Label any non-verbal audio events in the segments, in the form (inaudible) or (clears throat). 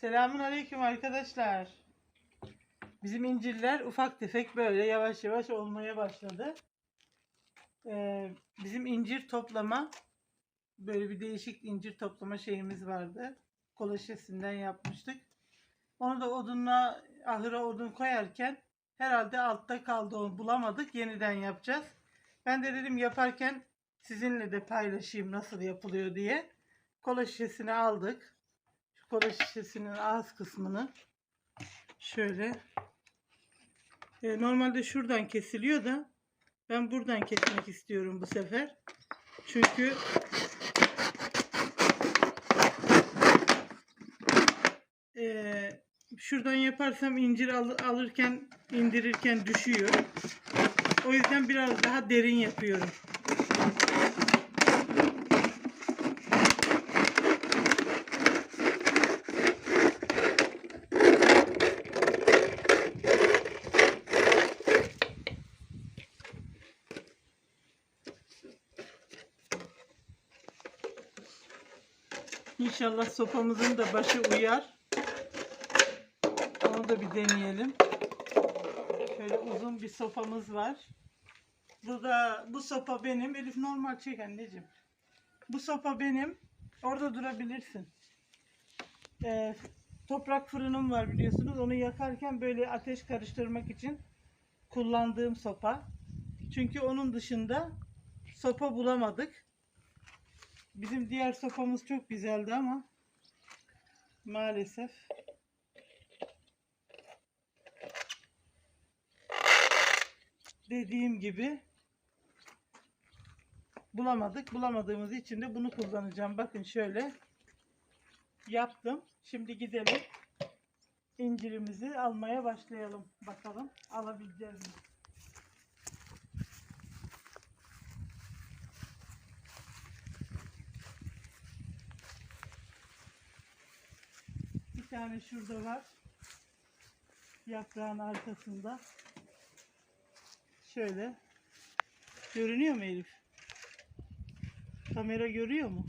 Selamun aleyküm arkadaşlar. Bizim incirler ufak tefek böyle yavaş yavaş olmaya başladı. Ee, bizim incir toplama böyle bir değişik incir toplama şeyimiz vardı. Kola şişesinden yapmıştık. Onu da odunla ahıra odun koyarken herhalde altta kaldı onu bulamadık. Yeniden yapacağız. Ben de dedim yaparken sizinle de paylaşayım nasıl yapılıyor diye. Kola şişesini aldık. Kola şişesinin ağız kısmını şöyle e, normalde şuradan kesiliyor da ben buradan kesmek istiyorum bu sefer. Çünkü e, şuradan yaparsam incir al- alırken indirirken düşüyor. O yüzden biraz daha derin yapıyorum. İnşallah sopamızın da başı uyar. Onu da bir deneyelim. Şöyle uzun bir sopamız var. Bu da bu sopa benim. Elif normal çek anneciğim. Bu sopa benim. Orada durabilirsin. Ee, toprak fırınım var biliyorsunuz. Onu yakarken böyle ateş karıştırmak için kullandığım sopa. Çünkü onun dışında sopa bulamadık. Bizim diğer sopamız çok güzeldi ama maalesef dediğim gibi bulamadık. Bulamadığımız için de bunu kullanacağım. Bakın şöyle yaptım. Şimdi gidelim. incirimizi almaya başlayalım. Bakalım alabileceğiz mi? Tane şurada var. Yaprağın arkasında. Şöyle. Görünüyor mu Elif? Kamera görüyor mu?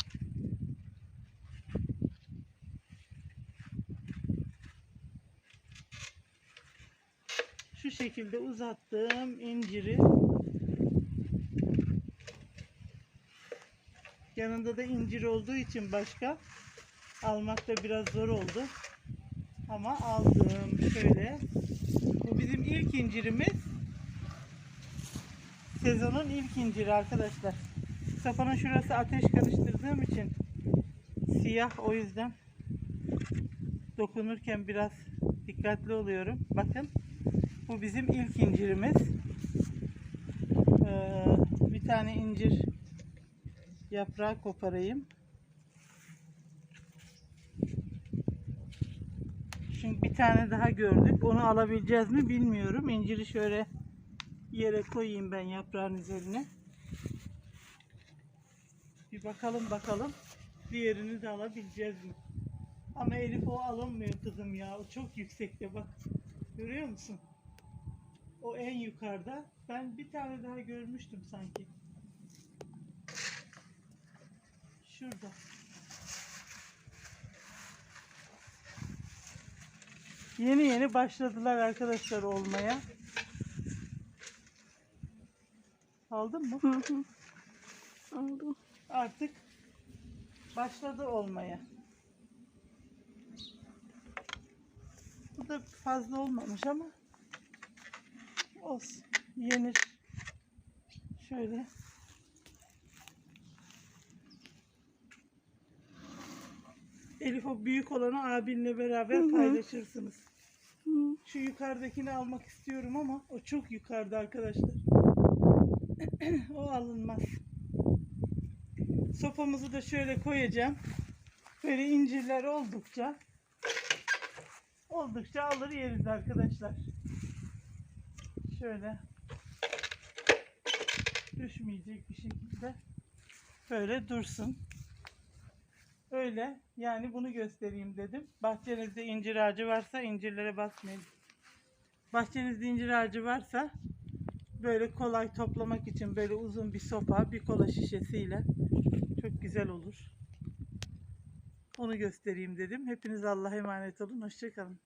Şu şekilde uzattığım inciri yanında da incir olduğu için başka almakta biraz zor oldu. Ama aldım şöyle. Bu bizim ilk incirimiz. Sezonun ilk inciri arkadaşlar. Sapanın şurası ateş karıştırdığım için siyah o yüzden dokunurken biraz dikkatli oluyorum. Bakın bu bizim ilk incirimiz. Ee, bir tane incir yaprağı koparayım. Çünkü bir tane daha gördük. Onu alabileceğiz mi bilmiyorum. İnciri şöyle yere koyayım ben yaprağın üzerine. Bir bakalım bakalım. Diğerini de alabileceğiz mi? Ama Elif o alınmıyor kızım ya. O çok yüksekte bak. Görüyor musun? O en yukarıda. Ben bir tane daha görmüştüm sanki. Şurada. Yeni yeni başladılar arkadaşlar olmaya. Aldın mı? Hı hı. Aldım. Artık başladı olmaya. Bu da fazla olmamış ama olsun. Yenir. Şöyle. Elif o büyük olanı abinle beraber Hı hı. paylaşırsınız. Hı. Şu yukarıdakini almak istiyorum ama o çok yukarıda arkadaşlar. (clears throat) o alınmaz. Sopamızı da şöyle koyacağım. Böyle incirler oldukça oldukça alır yeriz arkadaşlar. Şöyle düşmeyecek bir şekilde böyle dursun. Öyle yani bunu göstereyim dedim. Bahçenizde incir ağacı varsa incirlere basmayın. Bahçenizde incir ağacı varsa böyle kolay toplamak için böyle uzun bir sopa, bir kola şişesiyle çok güzel olur. Onu göstereyim dedim. Hepiniz Allah'a emanet olun. Hoşçakalın.